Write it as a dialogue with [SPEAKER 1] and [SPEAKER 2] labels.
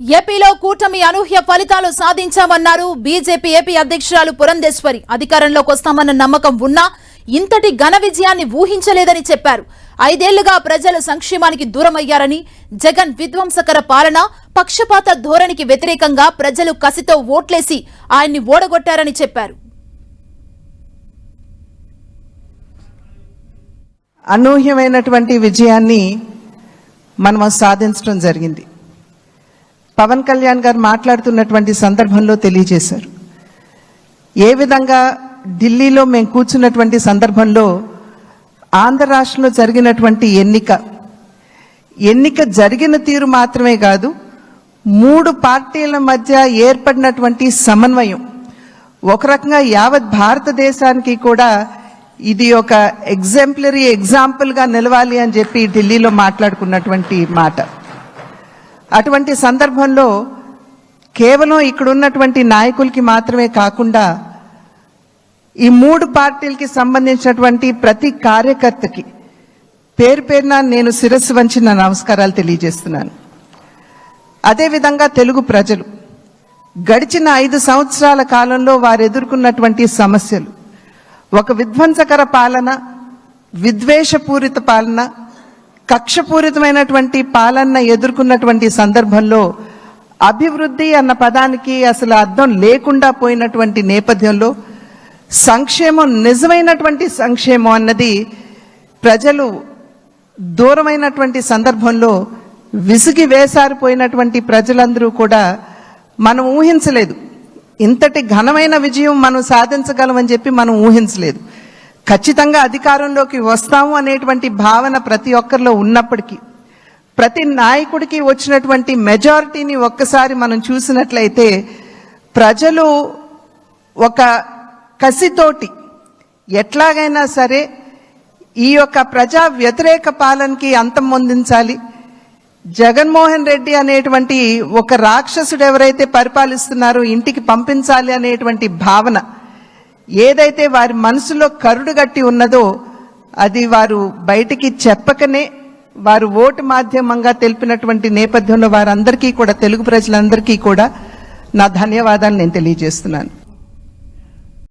[SPEAKER 1] ఏపీలో కూటమి అనూహ్య ఫలితాలు సాధించామన్నారు. బీజేపీ ఏపీ అధ్యక్షురాలు పురంధేశ్వరి. అధికారంలోకి వస్తామన్న నమ్మకం ఉన్నా ఇంతటి ఘన విజయాన్ని ఊహించలేదని చెప్పారు. ఐదేళ్ళుగా ప్రజలు సంక్షేమానికి దూరమయ్యారని జగన్ విధ్వంసకర పాలన పక్షపాత ధోరణికి వ్యతిరేకంగా ప్రజలు కసితో ఓట్లేసి ఆయన్ని ఓడగొట్టారని చెప్పారు.
[SPEAKER 2] అనూహ్యమైనటువంటి విజయాన్ని మనం సాధించడం జరిగింది. పవన్ కళ్యాణ్ గారు మాట్లాడుతున్నటువంటి సందర్భంలో తెలియజేశారు. ఏ విధంగా ఢిల్లీలో మేము కూర్చున్నటువంటి సందర్భంలో ఆంధ్ర రాష్ట్రంలో జరిగినటువంటి ఎన్నిక ఎన్నిక జరిగిన తీరు మాత్రమే కాదు మూడు పార్టీల మధ్య ఏర్పడినటువంటి సమన్వయం ఒక రకంగా యావత్ భారతదేశానికి కూడా ఇది ఒక ఎగ్జాంపులరీ ఎగ్జాంపుల్గా నిలవాలి అని చెప్పి ఢిల్లీలో మాట్లాడుకున్నటువంటి మాట. అటువంటి సందర్భంలో కేవలం ఇక్కడున్నటువంటి నాయకులకి మాత్రమే కాకుండా ఈ మూడు పార్టీలకి సంబంధించినటువంటి ప్రతి కార్యకర్తకి పేరు పేరున నేను శిరస్సు వంచి నా నమస్కారాలు తెలియజేస్తున్నాను. అదేవిధంగా తెలుగు ప్రజలు గడిచిన ఐదు సంవత్సరాల కాలంలో వారు ఎదుర్కొన్నటువంటి సమస్యలు ఒక విధ్వంసకర పాలన విద్వేషపూరిత పాలన కక్షపూరితమైనటువంటి పాలన ఎదుర్కొన్నటువంటి సందర్భంలో అభివృద్ధి అన్న పదానికి అసలు అర్థం లేకుండా పోయినటువంటి నేపథ్యంలో సంక్షేమం నిజమైనటువంటి సంక్షేమం అన్నది ప్రజలు దూరమైనటువంటి సందర్భంలో విసిగి వేసారిపోయినటువంటి ప్రజలందరూ కూడా మనం ఊహించలేదు. ఇంతటి ఘనమైన విజయం మనం సాధించగలమని చెప్పి మనం ఊహించలేదు. ఖచ్చితంగా అధికారంలోకి వస్తాము అనేటువంటి భావన ప్రతి ఒక్కరిలో ఉన్నప్పటికీ ప్రతి నాయకుడికి వచ్చినటువంటి మెజారిటీని ఒక్కసారి మనం చూసినట్లయితే ప్రజలు ఒక కసితోటి ఎట్లాగైనా సరే ఈ యొక్క ప్రజా వ్యతిరేక పాలనకి అంతం పొందించాలి. జగన్మోహన్ రెడ్డి అనేటువంటి ఒక రాక్షసుడు ఎవరైతే పరిపాలిస్తున్నారో ఇంటికి పంపించాలి అనేటువంటి భావన ఏదైతే వారి మనసులో కరుడు గట్టి ఉన్నదో అది వారు బయటికి చెప్పకనే వారు ఓటు మాధ్యమంగా తెలిపినటువంటి నేపథ్యంలో వారందరికీ కూడా తెలుగు ప్రజలందరికీ కూడా నా ధన్యవాదాలు నేను తెలియజేస్తున్నాను.